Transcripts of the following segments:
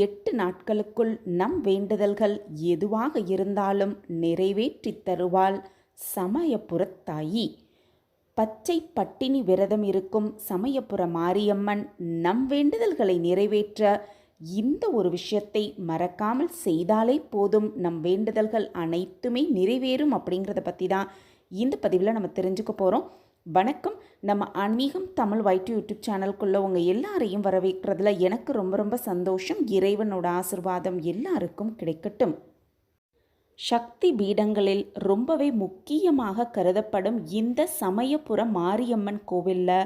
எட்டு நாட்களுக்குள் நம் வேண்டுதல்கள் எதுவாக இருந்தாலும் நிறைவேற்றித் தருவாள் சமயபுரத்தாயி பச்சை பட்டினி விரதம் இருக்கும் சமயபுர மாரியம்மன் நம் வேண்டுதல்களை நிறைவேற்ற இந்த ஒரு விஷயத்தை மறக்காமல் செய்தாலே போதும். நம் வேண்டுதல்கள் அனைத்துமே நிறைவேறும் அப்படிங்கிறத பற்றி தான் இந்த பதிவில் நம்ம தெரிஞ்சுக்க போகிறோம் வணக்கம். நம்ம ஆன்மீகம் தமிழ் வைட்டு யூடியூப் சேனலுக்குள்ளே உங்கள் எல்லாரையும் வரவேற்கிறதுல எனக்கு ரொம்ப ரொம்ப சந்தோஷம். இறைவனோட ஆசிர்வாதம் எல்லாருக்கும் கிடைக்கட்டும். சக்தி பீடங்களில் ரொம்பவே முக்கியமாக கருதப்படும் இந்த சமயபுர மாரியம்மன் கோவிலில்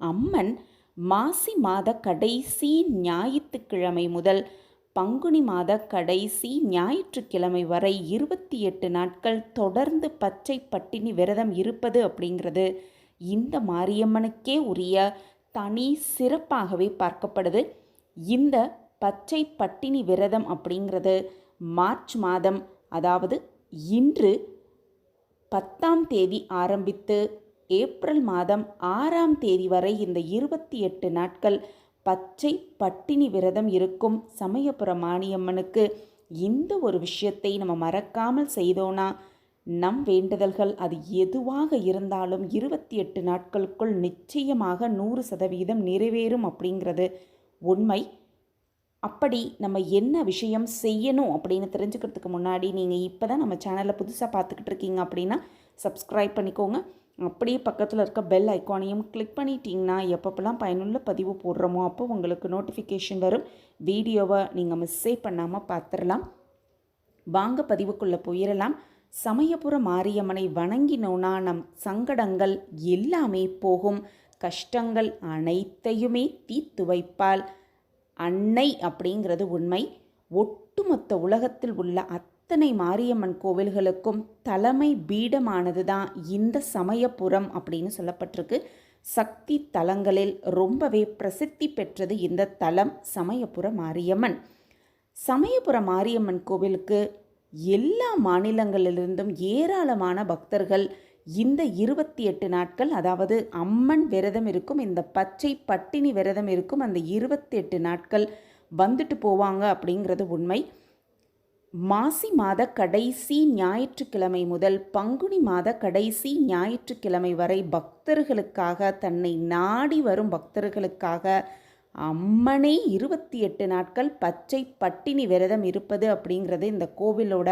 அம்மன் மாசி மாத கடைசி ஞாயிற்றுக்கிழமை முதல் பங்குனி மாத கடைசி ஞாயிற்றுக்கிழமை வரை இருபத்தி எட்டு நாட்கள் தொடர்ந்து பச்சை பட்டினி விரதம் இருப்பது அப்படிங்கிறது இந்த மாரியம்மனுக்கே உரிய தனி சிறப்பாகவே பார்க்கப்படுது. இந்த பச்சை பட்டினி விரதம் அப்படிங்கிறது மார்ச் மாதம் அதாவது இன்று பத்தாம் தேதி ஆரம்பித்து ஏப்ரல் மாதம் ஆறாம் தேதி வரை இந்த இருபத்தி எட்டு நாட்கள் பச்சை பட்டினி விரதம் இருக்கும் சமயபுர மாரியம்மனுக்கு இந்த ஒரு விஷயத்தை நம்ம மறக்காமல் செய்தோன்னா நம் வேண்டுதல்கள் அது எதுவாக இருந்தாலும் இருபத்தி எட்டு நாட்களுக்குள் நிச்சயமாக நூறு சதவீதம் நிறைவேறும் அப்படிங்கிறது உண்மை. அப்படி நம்ம என்ன விஷயம் செய்யணும் அப்படின்னு தெரிஞ்சுக்கிறதுக்கு முன்னாடி நீங்கள் இப்போ தான் நம்ம சேனலை புதுசாக பார்த்துக்கிட்டு இருக்கீங்க அப்படின்னா சப்ஸ்கிரைப் பண்ணிக்கோங்க. அப்படியே பக்கத்தில் இருக்க பெல் ஐக்கானையும் கிளிக் பண்ணிட்டீங்கன்னா எப்பப்பெல்லாம் பயனுள்ள பதிவு போடுறோமோ அப்போ உங்களுக்கு நோட்டிஃபிகேஷன் வரும். வீடியோவை நீங்கள் மிஸ்ஸே பண்ணாமல் பார்த்துடலாம். வாங்க பதிவுக்குள்ளே போயிடலாம். சமயபுர மாரியம்மனை வணங்கினோனா நம் சங்கடங்கள் எல்லாமே போகும். கஷ்டங்கள் அனைத்தையுமே தீர்த்து வைப்பாள். அன்னை அப்படிங்கிறது உண்மை. ஒட்டுமொத்த உலகத்தில் உள்ள அத்தனை மாரியம்மன் கோவில்களுக்கும் தலைமை பீடமானது தான் இந்த சமயபுரம் அப்படின்னு சொல்லப்பட்டிருக்கு. சக்தி தலங்களில் ரொம்பவே பிரசித்தி பெற்றது இந்த தலம் சமயபுர மாரியம்மன். சமயபுர மாரியம்மன் கோவிலுக்கு எல்லா மாநிலங்களிலிருந்தும் ஏராளமான பக்தர்கள் இந்த இருபத்தி எட்டு நாட்கள் அதாவது அம்மன் விரதம் இருக்கும் இந்த பச்சை பட்டினி விரதம் இருக்கும் அந்த இருபத்தி எட்டு நாட்கள் வந்துட்டு போவாங்க அப்படிங்கிறது உண்மை. மாசி மாத கடைசி ஞாயிற்றுக்கிழமை முதல் பங்குனி மாத கடைசி ஞாயிற்றுக்கிழமை வரை பக்தர்களுக்காக தன்னை நாடி வரும் பக்தர்களுக்காக அம்மனே இருபத்தி எட்டு நாட்கள் பச்சை பட்டினி விரதம் இருப்பது அப்படிங்கிறது இந்த கோவிலோட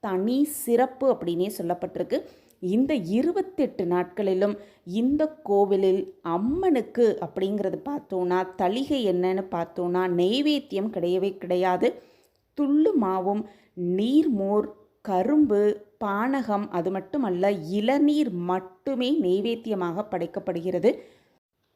தனி சிறப்பு அப்படின்னே சொல்லப்பட்டிருக்கு. இந்த இருபத்தெட்டு நாட்களிலும் இந்த கோவிலில் அம்மனுக்கு அப்படிங்கிறது பார்த்தோன்னா தளிகை என்னன்னு பார்த்தோன்னா நெய்வேத்தியம் கிடையவே கிடையாது. துள்ளு மாவும் நீர்மோர் கரும்பு பானகம் அது மட்டுமல்ல இளநீர் மட்டுமே நெய்வேத்தியமாக படைக்கப்படுகிறது.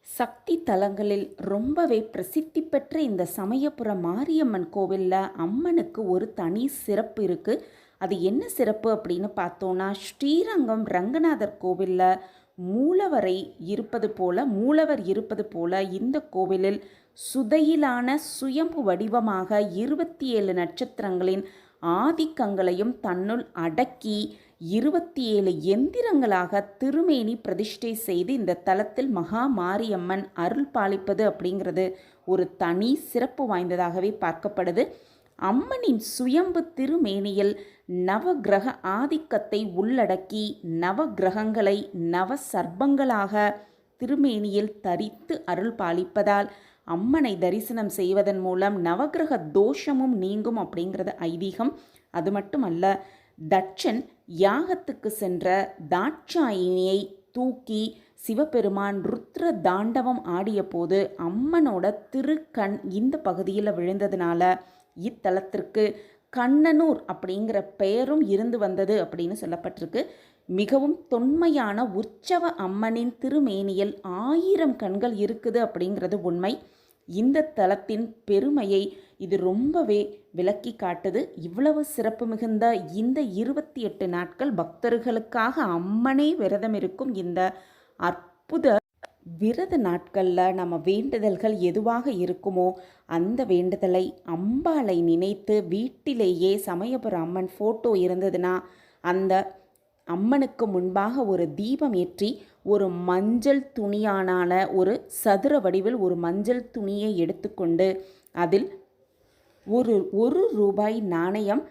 சக்தி தலங்களில் ரொம்பவே பிரசித்தி பெற்ற இந்த சமயபுரம் மாரியம்மன் கோவிலில் அம்மனுக்கு ஒரு தனி சிறப்பு இருக்குது அது என்ன சிறப்பு அப்படின்னு பார்த்தோன்னா ஸ்ரீரங்கம் ரங்கநாதர் கோவிலில் மூலவரை இருப்பது போல மூலவர் இருப்பது போல இந்த கோவிலில் சுதையிலான சுயம்பு வடிவமாக இருபத்தி ஏழு நட்சத்திரங்களின் ஆதிக்கங்களையும் தன்னுள் அடக்கி இருபத்தி ஏழு எந்திரங்களாக திருமேனி பிரதிஷ்டை செய்து இந்த தலத்தில் மகா மாரியம்மன் அருள் பாலிப்பது அப்படிங்கிறது ஒரு தனி சிறப்பு வாய்ந்ததாகவே பார்க்கப்படுது. அம்மனின் சுயம்பு திருமேனியில் நவகிரக ஆதிக்கத்தை உள்ளடக்கி நவகிரகங்களை நவ சர்ப்பங்களாக திருமேனியில் தரித்து அருள் பாலிப்பதால் அம்மனை தரிசனம் செய்வதன் மூலம் நவகிரக தோஷமும் நீங்கும் அப்படிங்கிறது ஐதீகம். அது மட்டுமல்ல தட்சன் யாகத்துக்கு சென்ற தாட்சாயினியை தூக்கி சிவபெருமான் ருத்ர தாண்டவம் ஆடிய போது அம்மனோட திருக்கண் இந்த பகுதியில் விழுந்ததுனால இத்தலத்திற்கு கண்ணனூர் அப்படிங்கிற பெயரும் இருந்து வந்தது அப்படின்னு சொல்லப்பட்டிருக்கு. மிகவும் தொன்மையான உற்சவ அம்மனின் திருமேனியில் ஆயிரம் கண்கள் இருக்குது அப்படிங்கிறது உண்மை. இந்த தலத்தின் பெருமையை இது ரொம்பவே விளக்கி காட்டுது. இவ்வளவு சிறப்பு மிகுந்த இந்த இருபத்தி எட்டு நாட்கள் பக்தர்களுக்காக அம்மனே விரதம் இருக்கும் இந்த அற்புத விரத நாட்களில் நம்ம வேண்டுதல்கள் எதுவாக இருக்குமோ அந்த வேண்டுதலை அம்பாளை நினைத்து வீட்டிலேயே சமயபுர அம்மன் ஃபோட்டோ இருந்ததுன்னா அந்த அம்மனுக்கு முன்பாக ஒரு தீபம் ஏற்றி ஒரு மஞ்சள் துணியானான ஒரு சதுர வடிவில் ஒரு மஞ்சள் துணியை எடுத்துக்கொண்டு அதில் ஒரு ஒரு ரூபாய் நாணயம்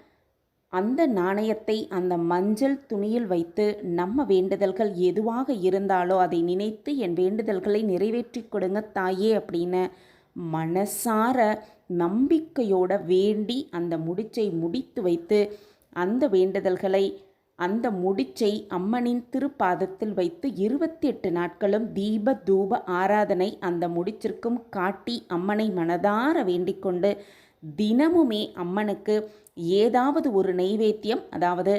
அந்த நாணயத்தை அந்த மஞ்சள் துணியில் வைத்து நம்ம வேண்டுதல்கள் எதுவாக இருந்தாலோ அதை நினைத்து என் வேண்டுதல்களை நிறைவேற்றி கொடுங்க தாயே அப்படின்னு மனசார நம்பிக்கையோட வேண்டி அந்த முடிச்சை முடித்து வைத்து அந்த வேண்டுதல்களை அந்த முடிச்சை அம்மனின் திருப்பாதத்தில் வைத்து இருபத்தி எட்டு நாட்களும் தீப தூப ஆராதனை அந்த முடிச்சிற்கும் காட்டி அம்மனை மனதார வேண்டிக்கொண்டு தினமுமே அம்மனுக்கு ஏதாவது ஒரு நெய்வேத்தியம் அதாவது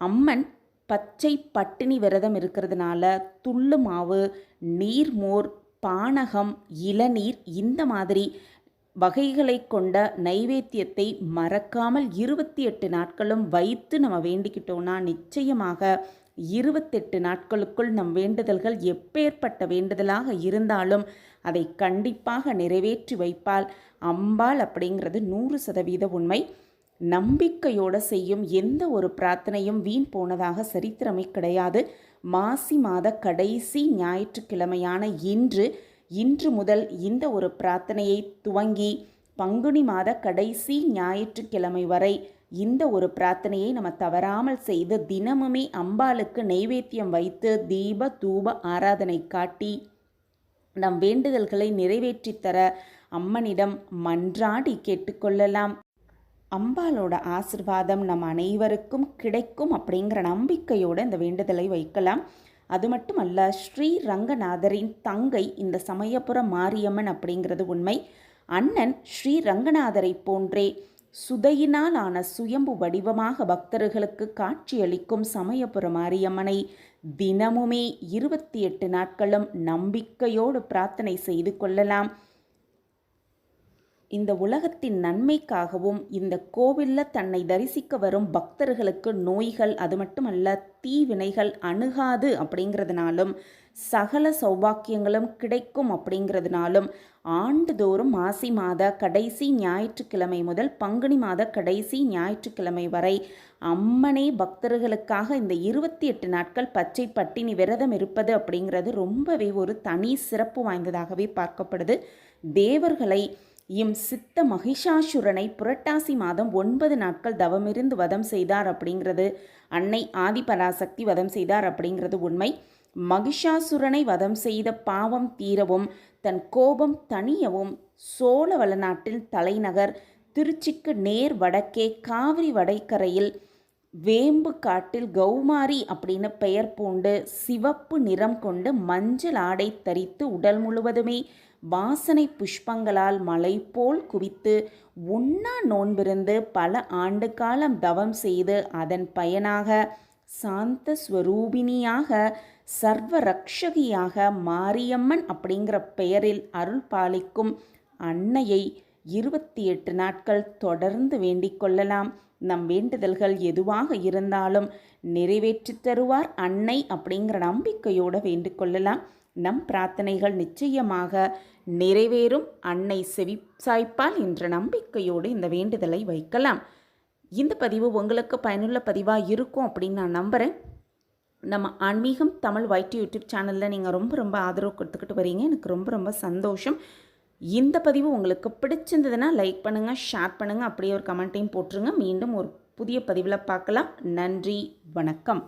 அம்மன் பச்சை பட்டினி விரதம் இருக்கிறதுனால துள்ளு மாவு நீர்மோர் பானகம் இளநீர் இந்த மாதிரி வகைகளை கொண்ட நைவேத்தியத்தை மறக்காமல் இருபத்தி எட்டு நாட்களும் வைத்து நம்ம வேண்டிக்கிட்டோம்னா நிச்சயமாக இருபத்தெட்டு நாட்களுக்குள் நம் வேண்டுதல்கள் எப்பேற்பட்ட வேண்டுதலாக இருந்தாலும் அதை கண்டிப்பாக நிறைவேற்றி வைப்பால் அம்பாள் அப்படிங்கிறது நூறு சதவீத உண்மை. நம்பிக்கையோடு செய்யும் எந்த ஒரு பிரார்த்தனையும் வீண் போனதாக சரித்திரமே கிடையாது. மாசி மாத கடைசி ஞாயிற்றுக்கிழமையான இன்று இன்று முதல் இந்த ஒரு பிரார்த்தனையை துவங்கி பங்குனி மாத கடைசி ஞாயிற்றுக்கிழமை வரை இந்த ஒரு பிரார்த்தனையை நம்ம தவறாமல் செய்து தினமுமே அம்பாளுக்கு நைவேத்தியம் வைத்து தீப தூப ஆராதனை காட்டி நம் வேண்டுதல்களை நிறைவேற்றித்தர அம்மனிடம் மன்றாடி கேட்டுக்கொள்ளலாம். அம்பாலோட ஆசிர்வாதம் நம் அனைவருக்கும் கிடைக்கும் அப்படிங்கிற நம்பிக்கையோடு இந்த வேண்டுதலை வைக்கலாம். அது மட்டுமல்ல ஸ்ரீ ரங்கநாதரின் தங்கை இந்த சமயபுர மாரியம்மன் அப்படிங்கிறது உண்மை. அண்ணன் ஸ்ரீ ரங்கநாதரை போன்றே சுதையினால் ஆன சுயம்பு வடிவமாக பக்தர்களுக்கு காட்சியளிக்கும் சமயபுர மாரியம்மனை தினமுமே இருபத்தி எட்டு நாட்களும் நம்பிக்கையோடு பிரார்த்தனை செய்து கொள்ளலாம். இந்த உலகத்தின் நன்மைக்காகவும் இந்த கோவிலில் தன்னை தரிசிக்க வரும் பக்தர்களுக்கு நோய்கள் அது மட்டுமல்ல தீவினைகள் அணுகாது அப்படிங்கிறதுனாலும் சகல சௌபாக்கியங்களும் கிடைக்கும் அப்படிங்கிறதுனாலும் ஆண்டுதோறும் மாசி மாத கடைசி ஞாயிற்றுக்கிழமை முதல் பங்குனி மாத கடைசி ஞாயிற்றுக்கிழமை வரை அம்மனே பக்தர்களுக்காக இந்த இருபத்தி எட்டு நாட்கள் பச்சை பட்டினி விரதம் இருப்பது அப்படிங்கிறது ரொம்பவே ஒரு தனி சிறப்பு வாய்ந்ததாகவே பார்க்கப்படுது. தேவர்களை இம் சித்த மகிஷாசுரனை புரட்டாசி மாதம் ஒன்பது நாட்கள் தவமிருந்து வதம் செய்தார் அப்படிங்கிறது. அன்னை ஆதிபராசக்தி வதம் செய்தார் அப்படிங்கிறது உண்மை. மகிஷாசுரனை வதம் செய்த பாவம் தீரவும் தன் கோபம் தணியவும் சோழ வளநாட்டில் தலைநகர் திருச்சிக்கு நேர் வடக்கே காவிரி வடைக்கரையில் வேம்பு காட்டில் கௌமாரி அப்படின்னு பெயர் பூண்டு சிவப்பு நிறம் கொண்டு மஞ்சள் ஆடை தரித்து உடல் முழுவதுமே வாசனை புஷ்பங்களால் மலை போல் குவித்து உண்ணா நோன்பிருந்து பல ஆண்டு காலம் தவம் செய்து அதன் பயனாக சாந்த ஸ்வரூபிணியாக சர்வ ரக்ஷகியாக மாரியம்மன் அப்படிங்கிற பெயரில் அருள் பாலிக்கும் அன்னையை இருபத்தி எட்டு நாட்கள் தொடர்ந்து வேண்டிக் கொள்ளலாம். நம் வேண்டுதல்கள் எதுவாக இருந்தாலும் நிறைவேற்றி தருவார் அன்னை அப்படிங்கிற நம்பிக்கையோடு வேண்டிக் கொள்ளலாம். நம் பிரார்த்தனைகள் நிச்சயமாக நிறைவேறும். அன்னை செவி சாய்ப்பால் என்ற நம்பிக்கையோடு இந்த வேண்டுதலை வைக்கலாம். இந்த பதிவு உங்களுக்கு பயனுள்ள பதிவாக இருக்கும் அப்படின்னு நான் நம்புகிறேன் நம்ம ஆன்மீகம் தமிழ் வைட் யூடியூப் சேனலில் நீங்கள் ரொம்ப ரொம்ப ஆதரவு கொடுத்துக்கிட்டு வரீங்க. எனக்கு ரொம்ப ரொம்ப சந்தோஷம். இந்த பதிவு உங்களுக்கு பிடிச்சிருந்ததுன்னா லைக் பண்ணுங்கள் ஷேர் பண்ணுங்கள் அப்படியே ஒரு கமெண்ட்டையும் போட்டுருங்க. மீண்டும் ஒரு புதிய பதிவில் பார்க்கலாம். நன்றி வணக்கம்.